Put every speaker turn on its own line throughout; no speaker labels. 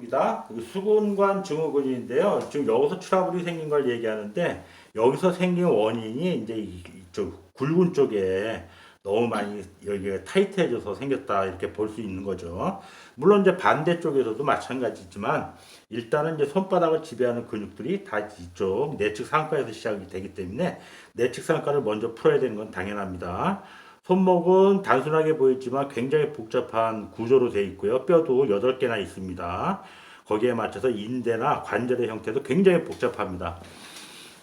입니다. 그 수근관 증후군인데요. 지금 여기서 트러블이 생긴 걸 얘기하는데 여기서 생긴 원인이 이제 이- 이쪽 굴근 쪽에 너무 많이 여기가 타이트해져서 생겼다 이렇게 볼 수 있는 거죠. 물론 이제 반대쪽에서도 마찬가지지만 일단은 이제 손바닥을 지배하는 근육들이 다 이쪽 내측 상가에서 시작이 되기 때문에 내측 상가를 먼저 풀어야 되는 건 당연합니다. 손목은 단순하게 보이지만 굉장히 복잡한 구조로 되어 있고요. 뼈도 8개나 있습니다. 거기에 맞춰서 인대나 관절의 형태도 굉장히 복잡합니다.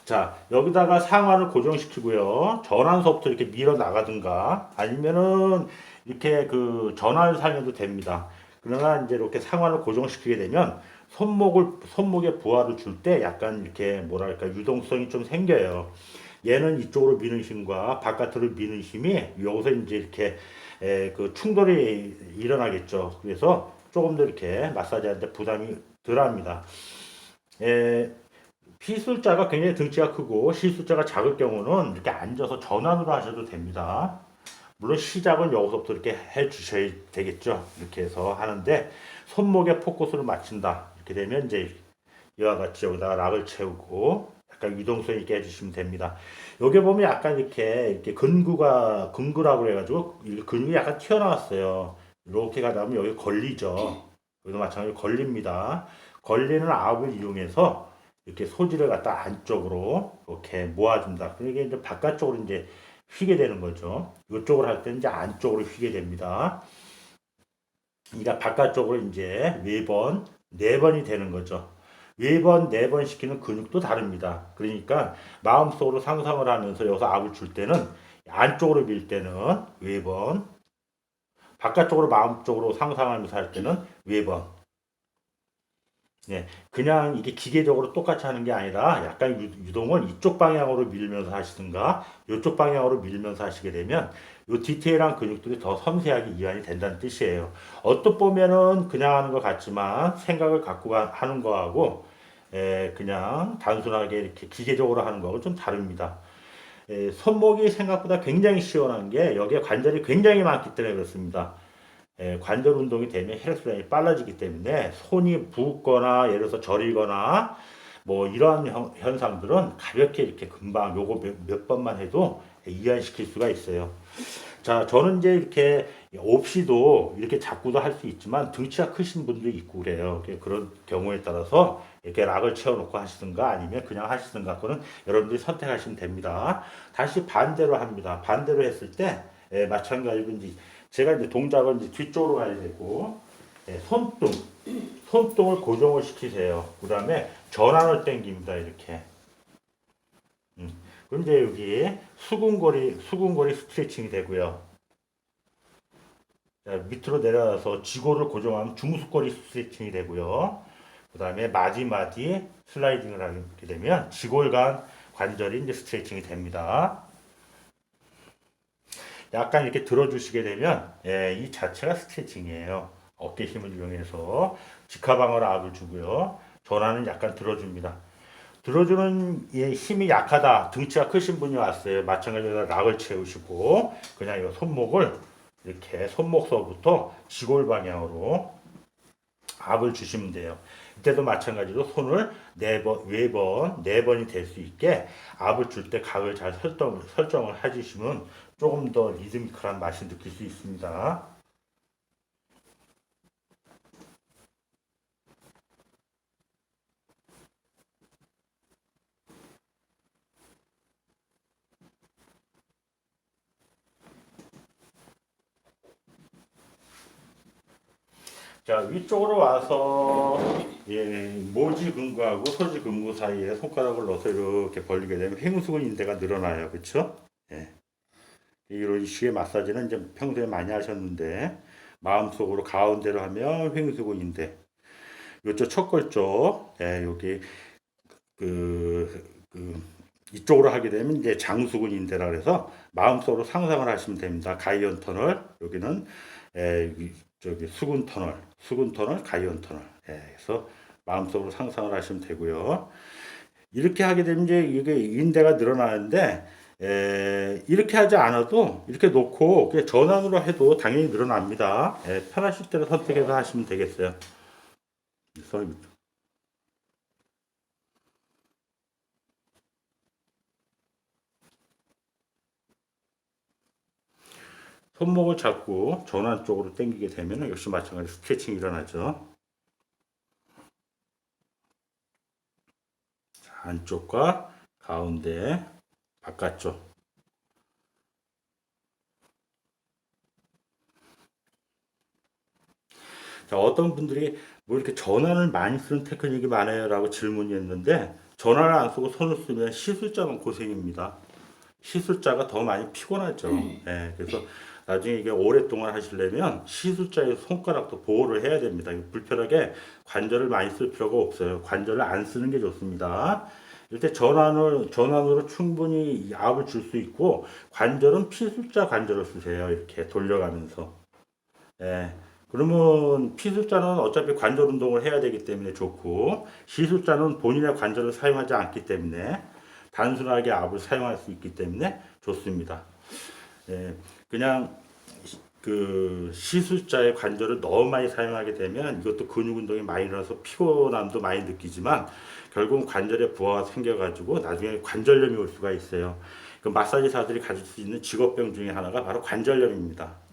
자, 여기다가 상완을 고정시키고요. 전환서부터 이렇게 밀어 나가든가 아니면은 이렇게 그 전환을 살려도 됩니다. 그러나 이제 이렇게 상완을 고정시키게 되면 손목을 손목에 부하를 줄 때 약간 이렇게 뭐랄까 유동성이 좀 생겨요. 얘는 이쪽으로 미는 힘과 바깥으로 미는 힘이 여기서 이제 이렇게 에, 그 충돌이 일어나겠죠. 그래서 조금 더 이렇게 마사지하는데 부담이 덜합니다. 에, P술자가 굉장히 등치가 크고 C술자가 작을 경우는 이렇게 앉아서 전환으로 하셔도 됩니다. 물론 시작은 여기서부터 이렇게 해 주셔야 되겠죠. 이렇게 해서 하는데 손목에 포커스를 맞춘다. 이렇게 되면 이제 이와 같이 여기다가 락을 채우고 약간 유동성 있게 해주시면 됩니다. 여기 보면 약간 이렇게 이렇게 근구가 근구라고 해가지고 이 근육이 약간 튀어나왔어요. 이렇게 가다 보면 여기 걸리죠. 여기도 마찬가지로 걸립니다. 걸리는 압을 이용해서 이렇게 소지를 갖다 안쪽으로 이렇게 모아준다. 그러니까 이제 바깥쪽으로 이제 휘게 되는 거죠. 이쪽으로 할 때는 이제 안쪽으로 휘게 됩니다. 그러니까 바깥쪽으로 이제 외번, 네 번이 되는 거죠. 외번, 네번 시키는 근육도 다릅니다. 그러니까 마음속으로 상상을 하면서 여기서 압을 줄 때는 안쪽으로 밀 때는 외번, 바깥쪽으로 마음쪽으로 상상하면서 할 때는 외번. 네, 그냥 이게 기계적으로 똑같이 하는 게 아니라 약간 유- 유동을 이쪽 방향으로 밀면서 하시든가 이쪽 방향으로 밀면서 하시게 되면 이 디테일한 근육들이 더 섬세하게 이완이 된다는 뜻이에요. 어떻 보면은 그냥 하는 것 같지만 생각을 갖고 가- 하는 거하고 에, 그냥 단순하게 이렇게 기계적으로 하는 거하고 좀 다릅니다. 에, 손목이 생각보다 굉장히 시원한 게 여기에 관절이 굉장히 많기 때문에 그렇습니다. 에, 관절 운동이 되면 혈액순환이 빨라지기 때문에 손이 붓거나 예를 들어서 저리거나 뭐 이러한 현, 현상들은 가볍게 이렇게 금방 요거 몇, 몇 번만 해도 이완시킬 수가 있어요. 자, 저는 이제 이렇게 없이도 이렇게 잡고도 할 수 있지만 등치가 크신 분도 있고 그래요. 그런 경우에 따라서 이렇게 락을 채워놓고 하시든가 아니면 그냥 하시든가 그거는 여러분들이 선택하시면 됩니다. 다시 반대로 합니다. 반대로 했을 때 예, 마찬가지로 이제 제가 이제 동작은 이제 뒤쪽으로 가야 되고 예, 손등 손등을 고정을 시키세요. 그 다음에 전환을 당깁니다. 이렇게. 음. 그럼 이제 여기 수근거리 수근거리 스트레칭이 되고요. 자, 밑으로 내려와서 지고를 고정하면 중수거리 스트레칭이 되고요. 그 다음에 마디마디 슬라이딩을 하게 되면 지골간 관절이 이제 스트레칭이 됩니다. 약간 이렇게 들어주시게 되면 예, 이 자체가 스트레칭이에요. 어깨 힘을 이용해서 직하방어로 압을 주고요. 전환은 약간 들어줍니다. 들어주는 예, 힘이 약하다. 등치가 크신 분이 왔어요. 마찬가지로 락을 채우시고 그냥 이 손목을 이렇게 손목서부터 지골 방향으로 압을 주시면 돼요. 이때도 마찬가지로 손을 네 번, 외번, 네 번이 될 수 있게 압을 줄 때 각을 잘 설정, 설정을 해주시면 조금 더 리드미컬한 맛이 느낄 수 있습니다. 자 위쪽으로 와서 예, 모지 근구하고 소지 근구 사이에 손가락을 넣어서 이렇게 벌리게 되면 횡수근 인대가 늘어나요, 그렇죠? 예. 이런 식의 마사지는 이제 평소에 많이 하셨는데 마음속으로 가운데로 하면 횡수근 인대, 요쪽 척골 쪽, 예, 여기 그, 그 이쪽으로 하게 되면 이제 장수근 인대라 그래서 마음속으로 상상을 하시면 됩니다. 가이언 터널 여기는 에, 저기 수근 터널, 수근 터널, 가이언 터널. 예, 그래서 마음속으로 상상을 하시면 되고요. 이렇게 하게 되면 이제 이게 인대가 늘어나는데 에, 이렇게 하지 않아도 이렇게 놓고 전환으로 해도 당연히 늘어납니다. 예, 편하실 대로 선택해서 하시면 되겠어요. 서이부 쪽. 손목을 잡고 전환 쪽으로 당기게 되면 역시 마찬가지 스트레칭이 일어나죠. 자, 안쪽과 가운데, 바깥쪽. 자, 어떤 분들이 뭐 이렇게 전환을 많이 쓰는 테크닉이 많아요 라고 질문이 있는데 전환을 안 쓰고 손을 쓰면 시술자만 고생입니다. 시술자가 더 많이 피곤하죠. 예, 그래서 나중에 이게 오랫동안 하시려면 시술자의 손가락도 보호를 해야 됩니다. 불편하게 관절을 많이 쓸 필요가 없어요. 관절을 안 쓰는 게 좋습니다. 이때 전환을 전환으로 충분히 압을 줄 수 있고 관절은 피술자 관절을 쓰세요. 이렇게 돌려가면서. 예. 그러면 피술자는 어차피 관절 운동을 해야 되기 때문에 좋고 시술자는 본인의 관절을 사용하지 않기 때문에 단순하게 압을 사용할 수 있기 때문에 좋습니다. 예, 그냥 시- 그 시술자의 관절을 너무 많이 사용하게 되면 이것도 근육 운동이 많이 일어나서 피곤함도 많이 느끼지만 결국 관절에 부하가 생겨가지고 나중에 관절염이 올 수가 있어요. 그 마사지사들이 가질 수 있는 직업병 중에 하나가 바로 관절염입니다.